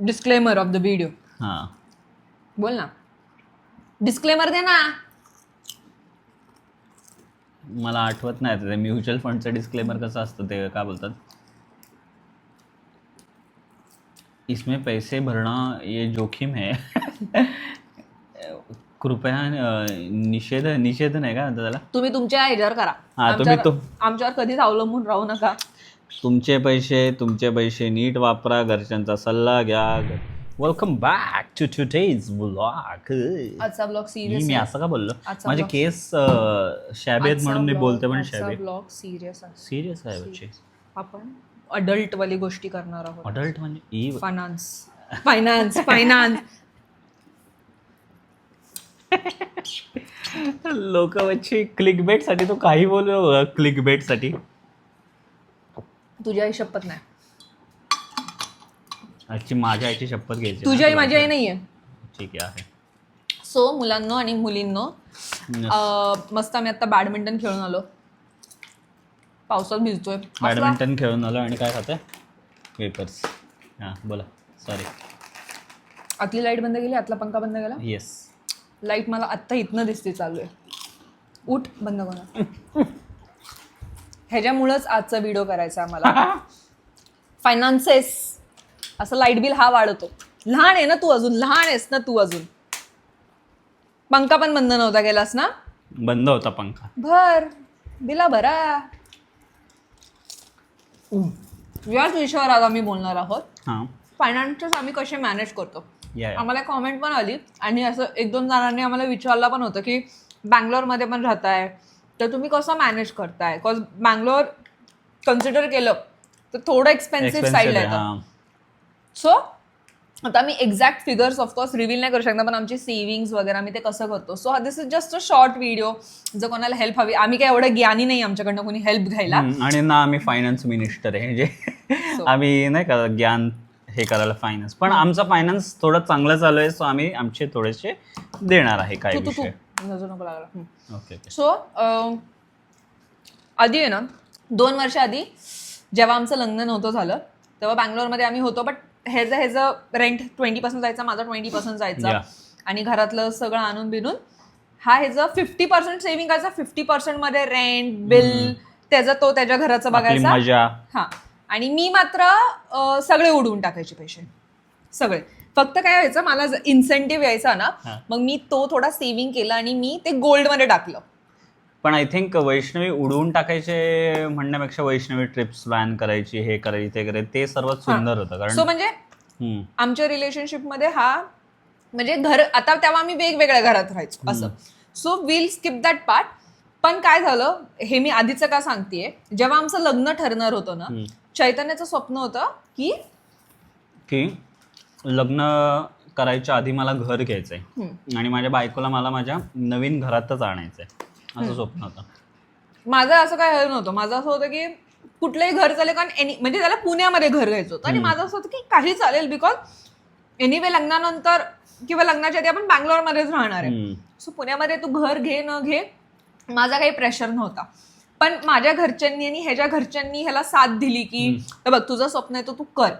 Disclaimer of the video हां. बोल ना. डिस्क्लेमर दे ना. मला आठवत नाही ते म्युच्युअल फंडचं डिस्क्लेमर कसं असतं ते काय बोलतात? इसमें पैसे भरना ये जोखिम है. कृपया निषेध निषेध नाही का म्हणतात त्याला? तुम्ही तुमच्या ह्याच्यावर करा. हा, तुम्ही आमच्यावर तो- आमच्यावर कधीच अवलंबून राहू नका. तुमचे पैसे तुमचे पैसे नीट वापरा घरच्यांचा सल्ला घ्या. Welcome back to today's blog आजचा ब्लॉग मी सिरियस मी असं का बोललो? माझे केस शॅबेत म्हणून मी बोलते पण शॅबे ब्लॉग सिरियस आहे. सिरियस आहे बच्चे. आपण अडल्ट वाली गोष्टी करणार आहोत. अडल्ट म्हणजे ई फायनान्स फायनान्स फायनान्स लोक बच्चे क्लिक बेटसाठी तो काही बोललो क्लिक बेटसाठी. तुझी आई शपथ नाही. आजची माझ्या आईची शपथ घ्यायची तुझी आई माझी आई नाहीये. ठीक आहे सो मुलांनो आणि मुलींनो अं, मस्त आम्ही आता बॅडमिंटन खेळून आलो. पावसात भिजतोय. असला- बॅडमिंटन खेळून आलो आणि काय खातोय? पेपर्स हां बोला. सॉरी आतली लाइट बंद केली आतला पंखा बंद केला? येस लाइट मला आत्ता इथनं दिसते चालू आहे. उठ बंद करा. ह्याच्यामुळंच आजचा व्हिडिओ करायचा आम्हाला फायनान्सेस असं लाइट बिल हा वाढवतो लहान आहे ना तू अजून? लहान आहेस ना तू अजून? पंखा पण बंद नव्हता केलास ना? बंद होता पंखा. भर. बिला भरा. याच विषयावर आज आम्ही बोलणार आहोत. हां. फायनान्सेस आम्ही कसे मॅनेज करतो. आम्हाला कॉमेंट पण आली. आणि असं एक दोन जणांनी आम्हाला विचारलं पण होतं की बँगलोरमध्ये पण राहताय. तर तुम्ही कसं मॅनेज करताय? बिकॉज बँगलोर कन्सिडर केलं तर थोडं एक्सपेन्सिव्ह साईडला आहे, येतं. सो आता मी exact figures of course reveal नाही करू शकणार पण आमची सेव्हिंग्स वगैरे आम्ही ते कसं करतो. So this is just a short video जर कोणाला हेल्प हवी आम्ही काय एवढं ज्ञानी नाही आमच्याकडनं कोणी हेल्प घ्यायला. आणि ना आम्ही फायनान्स मिनिस्टर आहे जे So. आम्ही नाही का ज्ञान हे करायला फायनान्स पण आमचा फायनान्स थोडं चांगलं चालू आहे सो आम्ही आमचे थोडेसे देणार आहे विषय. नजर नको लागला. हम्म. Okay okay. सो आधी आहे ना दोन वर्ष आधी जेव्हा आमचं लग्न नव्हतं झालं तेव्हा बँगलोरमध्ये आम्ही होतो बट ह्याचं ह्याचं रेंट ट्वेंटी पर्सेंट जायचा माझा ट्वेंटी पर्सेंट जायचा. आणि घरातलं सगळं आणून बिनून हा ह्याचं फिफ्टी पर्सेंट सेव्हिंग करायचा फिफ्टी पर्सेंटमध्ये रेंट बिल त्याचा तो त्याच्या घराचं बघायचा. हा. आणि मी मात्र सगळे उडवून टाकायचे पैसे. सगळे. फक्त काय व्हायचं मला इन्सेंटिव्ह यायचा ना. मग मी तो थोडा सेव्हिंग केला आणि मी ते गोल्डमध्ये टाकलं. पण आय थिंक वैष्णवी उडवून टाकायचे म्हणण्यापेक्षा वैष्णवी ट्रिप्स प्लॅन करायची हे करायची ते करायची ते सर्वात सुंदर होतं कारण सो म्हणजे आमच्या रिलेशनशिपमध्ये हा म्हणजे घर आता तेव्हा आम्ही वेगवेगळ्या घरात राहायचो असं. So will skip that part पण काय झालं हे मी आधीचं का सांगतेय जेव्हा आमचं लग्न ठरणार होतं ना. चैतन्याचं स्वप्न होतं की की लग्न करायच्या आधी मला घर घ्यायचंय. आणि माझ्या बायकोला मला माझ्या नवीन घरातच आणायचंय. असं स्वप्न होतं. माझं असं काय नव्हतं. माझं असं होतं की कुठलंही घर चालेल कारण एनी म्हणजे त्याला पुण्यामध्ये घर घ्यायचं होतं. आणि माझं असं होतं की काही चालेल बिकॉज एनिवे लग्नानंतर किंवा लग्नाच्या आधी आपण बँगलोरमध्येच राहणार आहे. सो पुण्यामध्ये तू घर घे न घे माझा काही प्रेशर नव्हता. पण माझ्या घरच्यांनी आणि ह्याच्या घरच्यांनी ह्याला साथ दिली की "हे बघ तुझं स्वप्न आहे तर तू कर.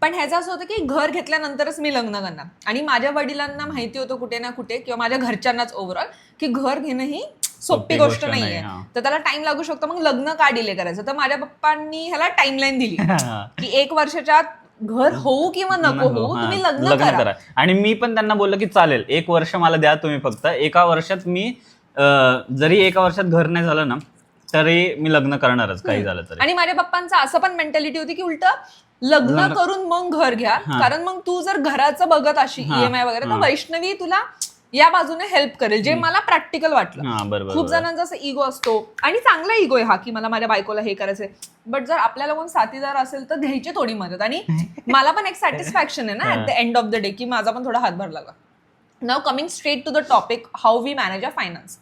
पण ह्याचं असं होतं की घर घेतल्यानंतरच मी लग्न करणार. आणि माझ्या वडिलांना माहिती होतं कुठे ना कुठे किंवा माझ्या घरच्यांनाच ओव्हरऑल की घर घेणं ही सोपी गोष्ट नाहीये. नाही. तर त्याला टाइम लागू शकतो. मग लग्न का डिले करायचं? तर माझ्या पप्पांनी ह्याला टाइमलाईन दिली की एक वर्षाच्या घर होऊ किंवा नको होऊ तुम्ही लग्न करा. आणि मी पण त्यांना बोललो की चालेल एक वर्ष मला द्या तुम्ही फक्त. एका वर्षात मी जरी एका वर्षात घर नाही झालं ना तरी मी लग्न करणारच काही झालं तरी. आणि माझ्या पप्पांचं असं पण मेंटॅलिटी होती की उलट लग्न करून मग घर घ्या. कारण मग तू जर घराचं बघत अशी ईएमआय वगैरे तर. वैष्णवी तुला या बाजूने हेल्प करेल जे मला प्रॅक्टिकल वाटलं. खूप. जणांचा असं इगो असतो. आणि चांगला इगो आहे हा की मला माझ्या बायकोला हे करायचंय. बट जर आपल्याला कोण साथीदार असेल तर घ्यायची थोडी मदत. आणि मला पण एक सॅटिस्फॅक्शन आहे ना at the end of the day की माझा पण थोडा हातभार लागला now coming straight to the topic how we manage a finance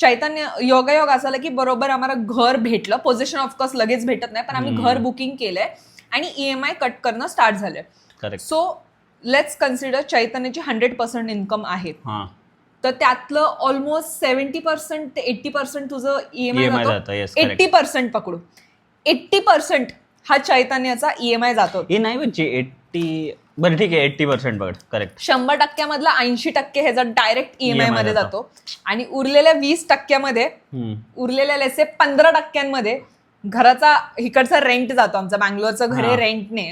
Chaitanya योगायोग असं की बरोबर आम्हाला घर भेटलं. पोझिशन ऑफकोर्स लगेच भेटत नाही पण आम्ही घर बुकिंग केलंय आणि ईएमआय कट करणं स्टार्ट झालंय. सो लेट्स कन्सिडर चैतन्याची हंड्रेड पर्सेंट इन्कम आहे. हा. तर त्यातलं ऑलमोस्ट सेव्हन्टी पर्सेंट ते एट्टी पर्सेंट तुझं ईएमआय जातं, जातो एट्टी पर्सेंट पकडू एट्टी पर्सेंट हा चैतन्याचा ईएमआय जातो. हे नाही म्हणजे एट्टी बरं ठीक आहे एट्टी पर्सेंट बघ करेक्ट शंभर टक्क्यामधला ऐंशी टक्के ह्याचा डायरेक्ट ईएमआयमध्ये जातो. आणि उरलेल्या वीस टक्क्यामध्ये उरलेल्या लेसे पंधरा टक्क्यांमध्ये घराचा इकडचा रेंट जातो आमचा बँगलोरचं घर आहे हा. रेंटने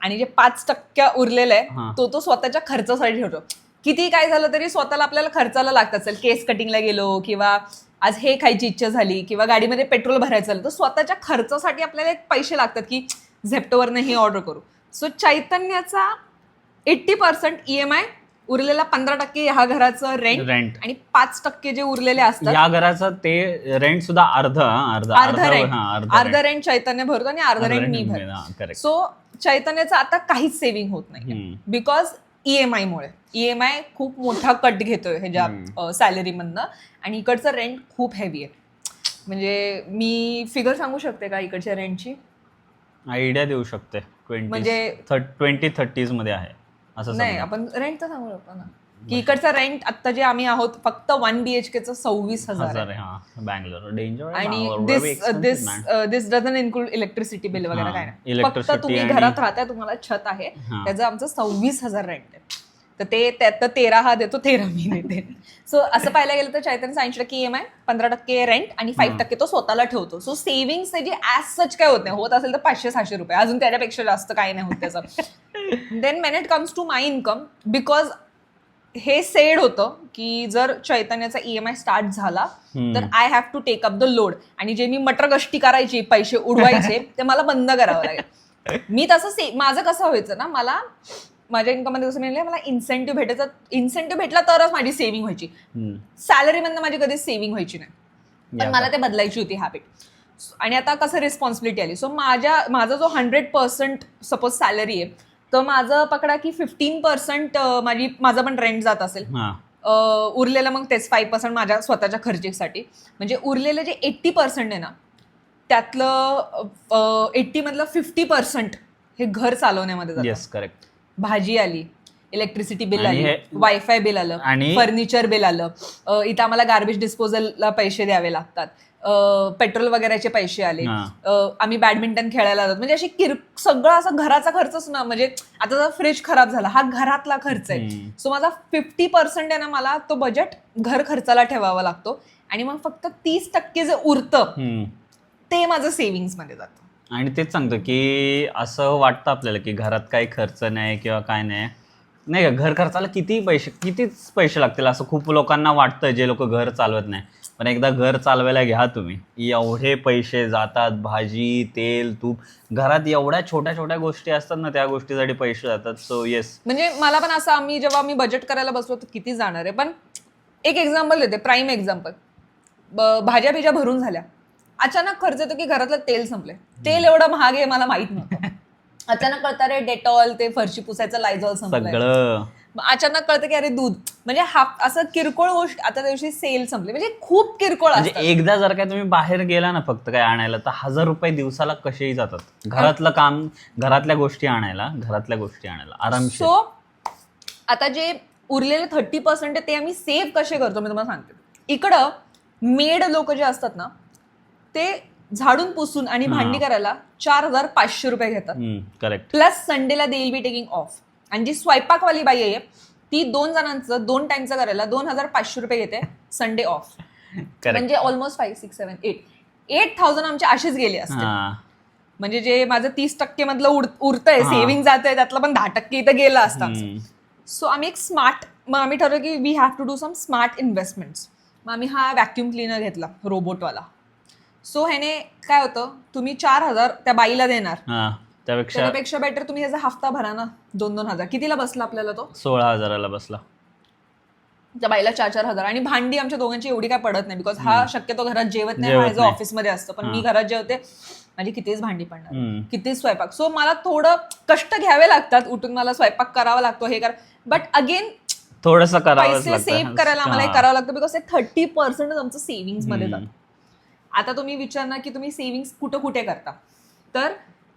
आणि जे पाच टक्के उरलेलं आहे. तो तो स्वतःच्या खर्चासाठी ठेवतो. किती काय झालं तरी स्वतःला आपल्याला खर्चाला लागत असेल. केस कटिंगला गेलो किंवा आज हे खायची इच्छा झाली किंवा गाडीमध्ये पेट्रोल भरायचं झालं तर स्वतःच्या खर्चासाठी आपल्याला एक पैसे लागतात की झेप्टोवरनं हे ऑर्डर करू. सो चैतन्याचा एट्टी पर्सेंट ईएमआय उरलेला पंधरा टक्के ह्या घराचं रेंट रेंट आणि पाच टक्के जे उरलेले असतात. या घराचं ते रेंट सुद्धा अर्ध अर्ध अर्ध रेंट अर्ध रेंट चैतन्य भरतो आणि अर्ध रेंट मी भरतो. सो चैतन्याचं आता काहीच सेव्हिंग होत नाही बिकॉज ईएमआय मुळे. ईएमआय खूप मोठा कट घेतोय ह्याच्या सॅलरी मधनं. आणि इकडचं रेंट खूप हेवी आहे. म्हणजे मी फिगर सांगू शकते का इकडच्या रेंटची आयडिया देऊ शकते. ट्वेंटी म्हणजे ट्वेंटी थर्टीजमध्ये आहे असं नाही. आपण रेंट सांगू शकतो ना. की इकडचं रेंट आता जे आम्ही आहोत फक्त वन बीएचकेचं सव्वीस हजार आणि this this this doesn't include electricity bill वगैरे काय नाही. फक्त तुम्ही घरात राहताय तुम्हाला छत आहे. त्याचं आमचं सव्वीस हजार रेंट आहे. तर ते त्यात तेरा हा देतो तेरा मी देते. सो असं पाहायला गेलं तर चैतन्य ऐंशी टक्के ईएमआय पंधरा टक्के रेंट आणि फाईव्ह टक्के तो स्वतःला ठेवतो. सो सेव्हिंग्स त्याची ॲज सच काय होत नाही. होत असेल तर पाचशे सहाशे रुपये. अजून त्याच्यापेक्षा जास्त काही नाही होत त्याचं. Then main it comes to my income because he said होतं की जर चैतन्याचा ईएमआय स्टार्ट झाला तर I have to take up the load आणि जे मी मटर गष्टी करायची पैसे उडवायचे ते मला बंद करावं लागेल. मी तसं माझं कसं व्हायचं ना मला माझ्या इन्कममध्ये कसं मिळालं मला इन्सेंटिव्ह भेटायचं इन्सेंटिव्ह भेटला तरच माझी सेव्हिंग व्हायची. सॅलरीमधनं माझी कधीच सेव्हिंग व्हायची नाही. पण मला ते बदलायची होती हॅबिट आणि आता कसं रिस्पॉन्सिबिलिटी आली? सो माझ्या माझा जो हंड्रेड पर्सेंट सपोज सॅलरी आहे तर माझं पकडा की फिफ्टीन पर्सेंट माझी माझं पण रेंट जात असेल. उरलेलं मग तेच फाईव्ह पर्सेंट माझ्या स्वतःच्या खर्चीसाठी. म्हणजे उरलेलं जे एट्टी पर्सेंट आहे ना त्यातलं एट्टी मधलं फिफ्टी पर्सेंट हे घर चालवण्यामध्ये येस करेक्ट भाजी आली इलेक्ट्रिसिटी बिल आणि आली हे- वायफाय बिल आलं आणि- फर्निचर बिल आलं. अं, इथं आम्हाला गार्बेज डिस्पोजलला पैसे द्यावे लागतात. अं, पेट्रोल वगैरेचे पैसे आले. हा. अं, आम्ही बॅडमिंटन खेळायला जातो. म्हणजे अशी किर सगळं असं घराचा खर्चच ना. म्हणजे आता जर फ्रीज खराब झाला हा घरातला खर्च आहे. हम्म. सो माझा फिफ्टी पर्सेंट आहे ना मला तो बजेट घर खर्चाला ठेवावा लागतो. आणि मग फक्त तीस टक्के जे उरतं हम्म. ते माझं सेव्हिंग्समध्ये जातं. आणि तेच सांगतो की असं वाटतं आपल्याला की घरात काही खर्च नाही किंवा काय नाही. नाही का घर खर्चाला किती पैसे कितीच पैसे लागतील असं खूप लोकांना वाटतं जे लोक घर चालवत नाही. पण एकदा घर चालवायला घ्या तुम्ही. एवढे पैसे जातात भाजी तेल तूप. घरात एवढ्या छोट्या छोट्या गोष्टी असतात ना त्या गोष्टीसाठी पैसे जातात. सो येस म्हणजे मला पण असं आम्ही जेव्हा मी बजेट करायला बसलो तर किती जाणार आहे. पण एक एक्झाम्पल देते प्राईम एक्झाम्पल भाज्या बिज्या भरून झाल्या. अचानक खर्च येतो की घरातलं तेल संपले तेल एवढं महाग आहे मला माहीत नव्हतं. अचानक कळतं रे डेटॉल ते फरशी पुसायचं लायझॉल सगळं. मग अचानक कळतं की अरे दूध. म्हणजे हा असं किरकोळ गोष्ट आता त्या दिवशी सेल संपली. म्हणजे खूप किरकोळ म्हणजे असतात. एकदा जर काय तुम्ही बाहेर गेला ना फक्त काय आणायला तर हजार रुपये दिवसाला कसेही जातात. घरातलं काम घरातल्या गोष्टी आणायला घरातल्या गोष्टी आणायला आरामशीर. सो आता जे उरलेले थर्टी पर्सेंट ते आम्ही सेव्ह कसे करतो? मी तुम्हाला सांगते. इकडं मेड लोक जे असतात ना ते झाडून पुसून आणि. भांडी करायला चार हजार पाचशे रुपये घेतात. करेक्ट प्लस संडेला they will be taking off आणि जी स्वयंपाकवाली बाई आहे ती दोन जणांचं दोन टाइमचं करायला दोन हजार पाचशे रुपये घेते संडे ऑफ म्हणजे almost five six seven eight eight thousand आमचे असेच गेले असते म्हणजे जे माझं तीस टक्के मधलं उर- उरतंय. सेव्हिंग जात आहे त्यातलं पण दहा टक्के इथं गेलं असतं आमचं. हम्म. सो आम्ही एक स्मार्ट मग आम्ही ठरवलं की we have to do some smart investments मग आम्ही हा व्हॅक्युम क्लिनर घेतला रोबोटवाला सो ह्याने काय होतं? तुम्ही चार हजार त्या बाईला देणार. हा त्यापेक्षा बेटर तुम्ही ह्याचा हफ्ता भरा ना. दोन दोन हजार. कितीला बसला आपल्याला तो? सोळा हजाराला बसला. त्या बाईला चार चार हजार. आणि भांडी आमच्या दोघांची एवढी काय पडत नाही. बिकॉज हा शक्यतो घरात जेवत नाही जेवत नाही. ऑफिसमध्ये असतो. पण मी. घरात जेवते माझी कितीच भांडी पडणार. हम्म. कितीच स्वयंपाक. सो मला थोडं कष्ट घ्यावे लागतात. उठून मला स्वयंपाक करावा लागतो हे कर बट अगेन थोडस करावंच पैसे सेव्ह करायला आम्हाला हे. करावं लागतं. बिकॉज ते थर्टी पर्सेंट आमचं सेव्हिंग्समध्ये. जातं. आता तुम्ही विचारणार की तुम्ही सेव्हिंग्स कुठं कुठे करता? तर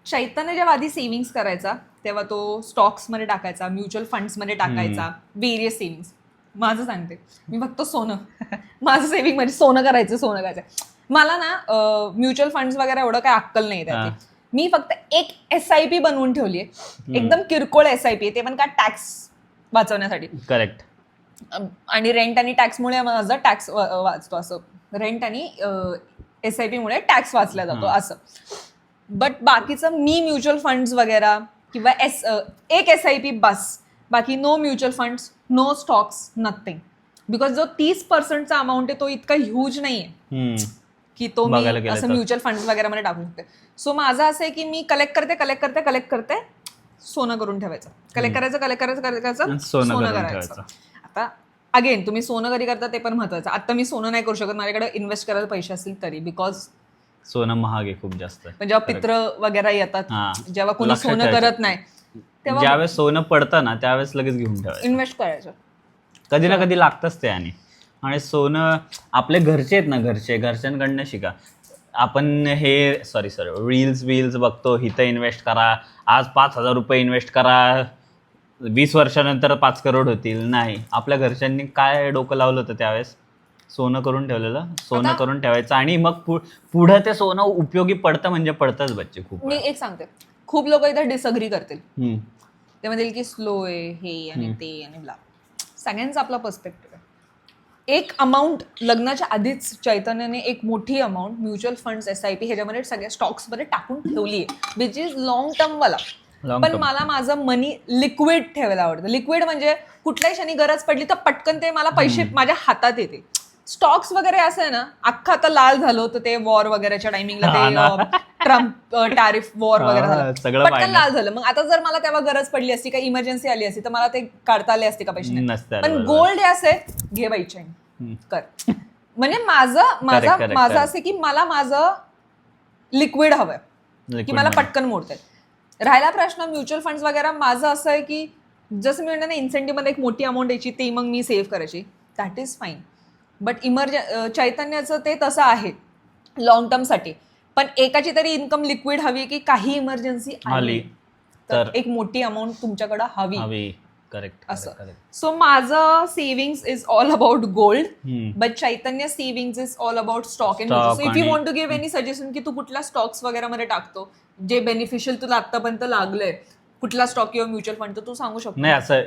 चैतन्य जेव्हा आधी सेव्हिंग्स करायचा तेव्हा तो स्टॉक्समध्ये टाकायचा म्युच्युअल फंड्समध्ये टाकायचा वेरियस सेव्हिंग्स माझं सांगते. मी फक्त सोनं. माझं सेव्हिंग म्हणजे सोनं करायचं सोनं करायचं. मला ना म्युच्युअल फंड्स वगैरे एवढं काय अक्कल नाही त्याची. मी फक्त एक एस आय पी बनवून ठेवली आहे. एकदम किरकोळ एस आय पी ते पण का टॅक्स वाचवण्यासाठी. करेक्ट आणि रेंट आणि टॅक्समुळे माझा टॅक्स वाचतो असं. रेंट आणि एस आय पीमुळे टॅक्स वाचला जातो. असं. बट बाकीचं मी म्युच्युअल फंड्स वगैरे किंवा एस एक एस आय पी बस बाकी no mutual funds no stocks nothing because जो तीस पर्सेंटचा अमाऊंट आहे तो इतका ह्यूज नाही आहे की तो मी असं. म्युच्युअल फंड्स वगैरे मध्ये टाकू शकते. सो माझं असं आहे की मी कलेक्ट करते कलेक्ट करते कलेक्ट करते सोनं करून ठेवायचं. कलेक्ट करायचं कलेक्ट करायचं कलेक्ट करायचं सोनं करून ठेवायचं. आता अगेन तुम्ही सोनं कधी करता ते पण महत्वाचं. आता मी सोनं नाही करू शकत माझ्याकडे इन्व्हेस्ट करायला पैसे असतील तरी. बिकॉज सोनं महाग आहे खूप जास्त. जेव्हा पित्र वगैरे येतात. जेव्हा कोणी लक्षात सोनं ठेवायचं. करत नाही तेव्हा ज्यावेळेस सोनं पडतं ना त्यावेळेस लगेच घेऊन ठेवायचं. इन्व्हेस्ट करायचं. कधी ना कधी लागतंच ते आणि. आणि सोनं आपले घरचे आहेत ना घरचे घरच्यांकडनं शिका. आपण हे सॉरी सॉरी रील्स वील्स बघतो इथं इन्व्हेस्ट करा आज पाच हजार रुपये इन्व्हेस्ट करा. वीस वर्षानंतर पाच करोड होतील? नाही. आपल्या घरच्यांनी काय डोकं लावलं होतं त्यावेळेस? सोनं करून ठेवलेलं? सोनं आता- करून ठेवायचं आणि मग पु- पुढं ते सोनं उपयोगी पडतं म्हणजे पडतंच बच्चे खूप मी एक सांगते. खूप लोक इथं डिसअग्री करतील. हम्म. ते म्हणतील की स्लो आहे हे आणि ते आणि ब्ला सगळ्यांचा आपला पर्स्पेक्टिव्ह आहे. एक अमाऊंट लग्नाच्या आधीच चैतन्याने एक मोठी amount mutual funds S I P ह्याच्यामध्ये सगळ्या स्टॉक्समध्ये टाकून ठेवली आहे विच इज लॉंग टर्मवाला पण. मला माझं मनी लिक्विड ठेवायला आवडतं लिक्विड म्हणजे कुठल्याही क्षणी गरज पडली तर पटकन ते मला पैसे माझ्या हातात येते स्टॉक्स वगैरे असं आहे ना अख्खं आता लाल झालं होतं ते वॉर वगैरेच्या टायमिंगला. ते ट्रम्प टॅरिफ वॉर वगैरे झालं पटकन. लाल झालं मग आता जर मला तेव्हा गरज पडली असती का इमर्जन्सी आली असती तर मला ते काढता आले असते का पैसे पण. गोल्ड हे असे घे बाई chain. हम्म. कर म्हणजे माझं माझा माझं. असं की मला माझं लिक्विड हवंय की मला. पटकन मोडते राहिला प्रश्न म्युच्युअल फंड्स वगैरे माझं असं आहे की जसं मी म्हणलं ना incentive मध्ये एक मोठी अमाऊंट यायची ती मग मी सेव्ह करायची. That is fine but emerge चैतन्याचं ते तसं आहे लॉंग टर्मसाठी पण एकाची तरी इन्कम लिक्विड हवी की काही इमर्जन्सी आली तर एक मोठी अमाऊंट तुमच्याकडे हवी. करेक्ट असं. सो माझं savings is all about gold. But Chaitanya savings is all about stock and Stock if you want to give any suggestion की तू कुठल्या स्टॉक्स वगैरे मध्ये टाकतो जे बेनिफिशियल तुला आतापर्यंत लागलंय कुठला स्टॉक किंवा म्युच्युअल फंड तर तू सांगू शकतो. नाही असं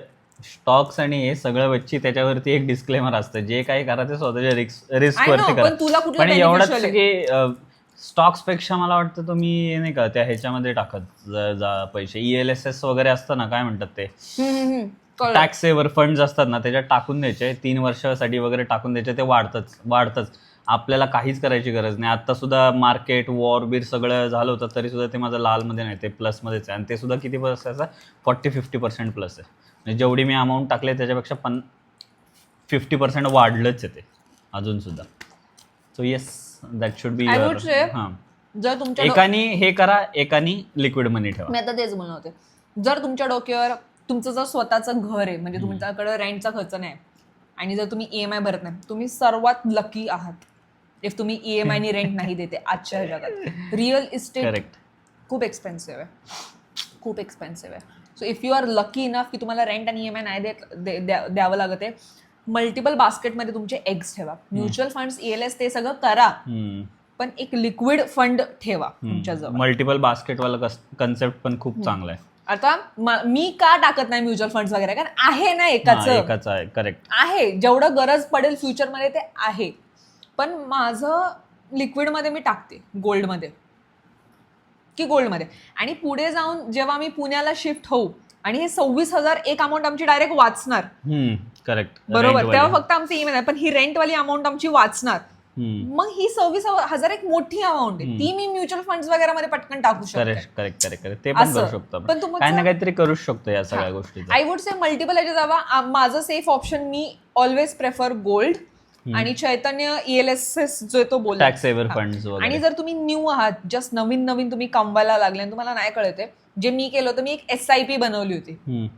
स्टॉक्स आणि हे सगळं वच्ची त्याच्यावरती एक डिस्क्लेमर असतं. जे काही करायचं स्वतःच्या रिस्क रिस्क वरती पण करा. तुला कुठलं पण एवढंच की स्टॉक्सपेक्षा मला वाटतं तुम्ही हे नाही का त्या ह्याच्यामध्ये टाकत. ज- जा पैसे. ई एल एस एस वगैरे असतं ना काय म्हणतात ते? हम्म, हम्म, हम्म. कळलं. टॅक्स सेवर फंड असतात ना त्याच्यात टाकून द्यायचे. तीन वर्षासाठी वगैरे टाकून द्यायचे ते वाढतच वाढतच. आपल्याला काहीच करायची गरज नाही. आता सुद्धा मार्केट वॉर बीर सगळं झालं होतं तरी सुद्धा ते माझं लालमध्ये नाही ते प्लसमध्येच आहे. आणि ते सुद्धा किती प्लस आहे? फॉर्टी फिफ्टी पर्सेंट प्लस आहे. म्हणजे जेवढी मी अमाऊंट टाकले त्याच्यापेक्षा पन फिफ्टी पर्सेंट वाढलंच आहे ते अजून सुद्धा. So yes that should be हां. जर तुमच्या डो- एकानी हे करा एकानी लिक्विड मनी ठेवा. मी आता तेच बोलणार होते. जर तुमच्या डोक्यावर तुमचं जर स्वतःचं घर आहे म्हणजे तुमच्याकडे रेंटचा खर्च नाही आणि जर तुम्ही ई एम आय भरत नाही तुम्ही सर्वात लकी आहात. इफ तुम्ही ई एम आयनी रेंट नाही देते आजच्या जगात. रिअल इस्टेट करेक्ट खूप एक्सपेन्सिव्ह आहे. खूप एक्सपेन्सिव्ह आहे. So if you are lucky enough की तुम्हाला रेंट आणि ई एम आय नाही देत दे- द्या- द्यावं लागत आहे मल्टिपल बास्केटमध्ये तुमचे एग्स ठेवा. म्युच्युअल फंड्स एल एस ते सगळं करा. पण एक लिक्विड फंड ठेवा तुमच्याजवळ. मल्टिपल बास्केटवाला कन्सेप्ट पण खूप चांगला आहे. आता म- का टाकत नाही म्युच्युअल फंड्स वगैरे? कारण आहे ना एकाच. एकाच आहे. करेक्ट आहे. जेवढं गरज पडेल फ्युचरमध्ये ते आहे. पण माझं लिक्विडमध्ये मी टाकते. गोल्डमध्ये की गोल्डमध्ये आणि पुढे जाऊन जेव्हा मी पुण्याला शिफ्ट होऊ आणि हे सव्वीस हजार एक अमाऊंट आमची डायरेक्ट वाचणार करेक्ट बरोबर. तेव्हा फक्त आमचं ईमेल आहे. पण ही रेंटवाली अमाऊंट आमची वाचणार. मग ही सव्वीस हजार एक मोठी अमाऊंट आहे. ती मी म्युच्युअल फंड्स वगैरे मध्ये पटकन टाकू शकते. करेक्ट करेक्ट करेक्ट ते पण. करू शकतो आपण. पण तुमचं- काही ना काहीतरी करूच शकतो या सगळ्या गोष्टीचं. आय वुड से मल्टिपल याच्या जावा माझं सेफ ऑप्शन मी ऑलवेज प्रेफर गोल्ड आणि Chaitanya E L S S जो तो बोल टॅक्स सेव्हर फंड आणि जर तुम्ही न्यू आहात जस्ट नवीन नवीन तुम्ही कमवायला लागले आणि तुम्हाला नाही कळते जे मी केलं होतं मी एक एस आय पी बनवली होती.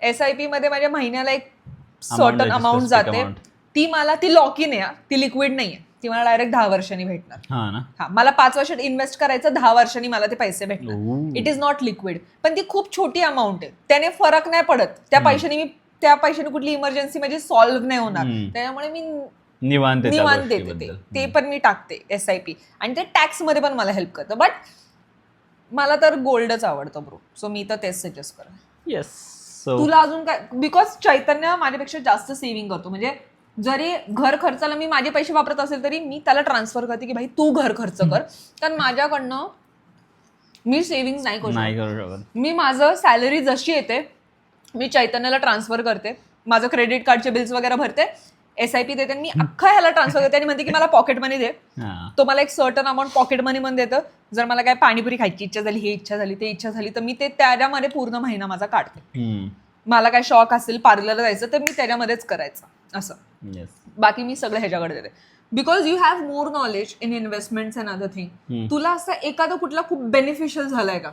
एस आय पी मध्ये माझ्या महिन्याला एक सर्टन अमाऊंट जाते. ती मला ती लॉक इन आहे. ती लिक्विड नाहीये. ती मला डायरेक्ट दहा वर्षांनी भेटणार. हा ना. हा मला पाच वर्षात इन्व्हेस्ट करायचं दहा वर्षांनी मला ते पैसे भेटणार. इट इज नॉट लिक्विड पण ती खूप छोटी अमाऊंट आहे. त्याने फरक नाही पडत. त्या पैशाने मी त्या पैशाने कुठली इमर्जन्सी म्हणजे सॉल्व्ह नाही होणार. त्यामुळे मी निवांत निवांत देते ते. पण मी टाकते एस आय पी आणि ते टॅक्समध्ये पण मला हेल्प करतं. बट मला तर गोल्डच आवडतं ब्रो सो मी तर तेच सजेस्ट करेन येस तुला अजून काय बिकॉज चैतन्य माझ्यापेक्षा जास्त सेव्हिंग करतो. म्हणजे जरी घर खर्चाला मी माझे पैसे वापरत असेल तरी मी त्याला ट्रान्सफर करते की भाई तू घर खर्च कर. कारण माझ्याकडनं मी सेव्हिंग नाही करू शकत. नाही करू शकत. मी माझं सॅलरी जशी येते मी चैतन्याला ट्रान्सफर करते. माझं क्रेडिट कार्डचे बिल्स वगैरे भरते. एस आय पी देते आणि मी अख्खा ह्याला ट्रान्सफर करते आणि म्हणते की मला पॉकेट मनी दे. तो मला एक सर्टन अमाऊंट पॉकेट मनी मध्ये देतं. जर मला काय पाणीपुरी खायची इच्छा झाली ही इच्छा झाली ते इच्छा झाली तर मी ते त्याच्यामध्ये पूर्ण महिना माझा काढते. मला काय शॉक असेल पार्लरला जायचं तर मी त्याच्यामध्येच करायचं. असं. बाकी मी सगळं ह्याच्याकडे देते. Because you have more knowledge in investments and other thing. तुला असं एखादं कुठला खूप बेनिफिशियल झालाय का?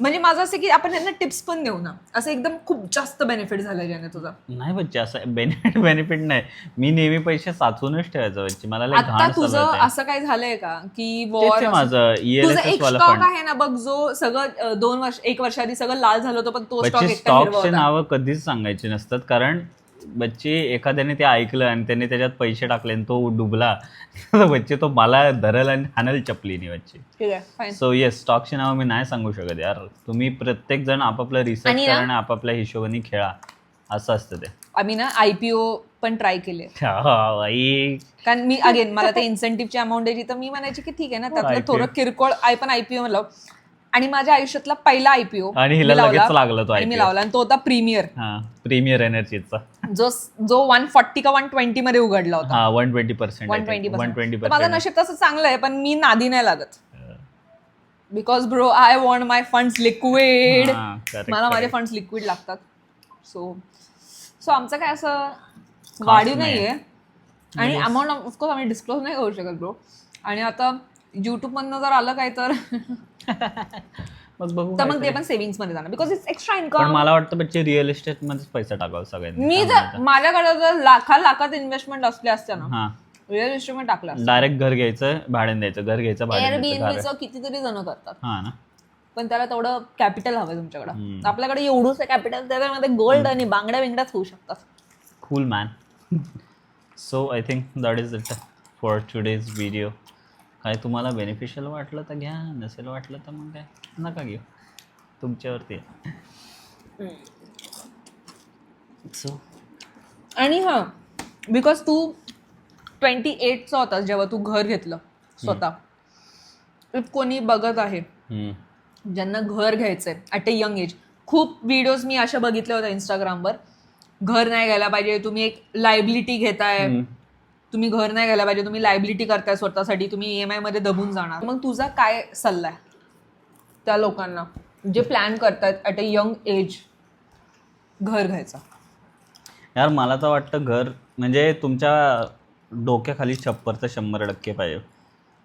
म्हणजे माझं असं की आपण यांना टिप्स पण देऊ ना. असं एकदम खूप जास्त बेनिफिट झालंय ज्याने तुझा. नाही बच्चे असं बेनिफिट बेनिफिट नाही. मी नेहमी पैसे साचवूनच ठेवायचं. बच्चे मला लय आता घाण तुझं. असं काय झालंय का? की तेच वॉर आहे माझं E ELSS वाला स्टॉक फंड आहे ना बघ जो सगळं अं, दोन वर्ष एक वर्षाआधी सगळं लाल झालं होतं पण तो स्टॉक बच्चे एकटा हिरवा स्टॉकचे होता. नावं कधीच सांगायची नसतात कारण बच्चे एखाद्याने ते ऐकलं आणि त्याने त्याच्यात पैसे टाकले आणि तो डुबला तर बच्चे तो मला धरल आणि हाणल चपलीने बच्चे. सो येस स्टॉकचे नाव मी नाही सांगू शकत यार. तुम्ही प्रत्येक जण आपापलं रिसर्च करा आणि आपापल्या हिशोबाने खेळा. असं असतं ते. आम्ही ना आयपीओ पण ट्राय केले. हा. कारण मी अगेन मला ते इन्सेंटिव्हची अमाऊंट द्यायची तर मी म्हणायची की ठीक आहे ना त्यातलं. थोडं किरकोळ आय पण आयपीओ मला आणि माझ्या आयुष्यातला पहिला आयपीओ आणि हिला लगेच लागला तो मी. लावला. आणि तो होता प्रीमियर हा प्रीमियर एनर्जीचा जो जो वन फॉर्टी का वन ट्वेंटी मध्ये उघडला होता. हा one twenty percent one twenty माझं पर्सेंट नशीब तसं चांगलं आहे पण मी नादी नाही लागत. Because bro I want my funds liquid मला माझे फंड्स लिक्विड लागतात. सो सो आमचं काय असं वाढीव नाही. नाहीये. आणि अमाऊंट ऑफकोर्स आम्ही डिस्क्लोज नाही करू शकत ब्रो आणि आता युट्यूब मधनं जर आलं काय तर. मग बघू तर मग ते. पण सेव्हिंग्समध्ये जाणार. बिकॉज इट्स एक्स्ट्रा पण इन्कम मला वाटतं बच्चे रिअल एस्टेट मध्येच पैसा टाकावा सगळ्यांनी. मी जर माझ्याकडे जर लाखा लाखात इन्व्हेस्टमेंट असले असत्या ना हा. रिअल इस्टेटमेंट टाकला डायरेक्ट घर घ्यायचं भाड्याने द्यायचं घर घ्यायचं भाड्याने बी द्यायचं घर. कितीतरी जण करतात. हा ना. पण त्याला तेवढं कॅपिटल हवंय तुमच्याकडे. आपल्याकडे एवढंच कॅपिटल त्याच्यामध्ये गोल्ड आणि बांगड्या बिंगड्याच होऊ शकतात. Cool man. So i think that is it for today's video. काय तुम्हाला बेनिफिशियल वाटलं तर घ्या नसेल वाटलं तर मग काय? नका घेऊ. तुमच्यावरती सो आणि हां बिकॉज तू ट्वेंटी एटचा होतास जेव्हा तू घर घेतलं स्वतः. इफ कोणी बघत आहे ज्यांना घर घ्यायचंय ॲट अ यंग एज खूप व्हिडिओज मी अशा बघितल्या होत्या इंस्टाग्रामवर घर नाही घ्यायला पाहिजे तुम्ही एक लायबिलिटी घेताय. तुम्ही घर नाही घ्यायला पाहिजे तुम्ही लायबिलिटी करताय स्वतःसाठी तुम्ही ई एम आयमध्ये दबून जाणार. मग तुझा काय सल्ला आहे? त्या लोकांना. जे प्लॅन करतायत ॲट अ यंग एज घर घ्यायचा. यार मला तर वाटतं घर म्हणजे तुमच्या डोक्याखाली छप्पर तर शंभर टक्के पाहिजे.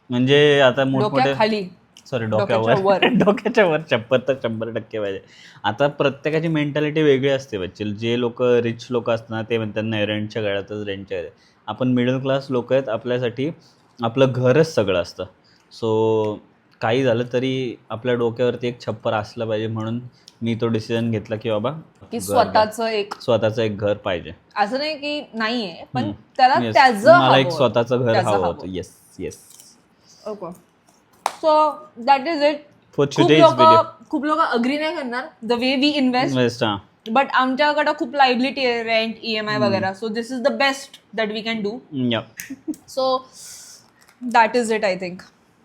म्हणजे आता मोठमोठे डोक्याखाली. सॉरी डोक्यावर. वर. डोक्याच्या वर चप्पर तर शंभर टक्के पाहिजे. आता प्रत्येकाची मेंटॅलिटी वेगळी असते बच्चे जे लोक रिच लोक असतात ते म्हणतात नाही रेंटच्या गाड्यातच रेंटच्या आपण मिडल क्लास लोक आहेत आपल्यासाठी आपलं घरच सगळं असतं सो काही झालं तरी आपल्या डोक्यावरती एक छप्पर असलं पाहिजे म्हणून मी तो डिसिजन घेतला की बाबा की स्वतःचं एक. स्वतःचं एक घर पाहिजे असं नाही की नाहीये पण. त्याला. त्याचं मला एक. स्वतःचं घर हवं. होतं yes yes okay so that is it for खूप टुडेज लोक व्हिडिओ खूप लोक अग्री नाही करणार द वे वी इन्व्हेस्ट हां बट आमच्याकडे खूप लायबिलिटी आहे रेंट ई एम आय वगैरे. So this is the best that we can do so that is it I think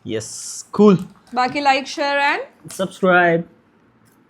yes cool बाकी लाईक शेअर अँड subscribe.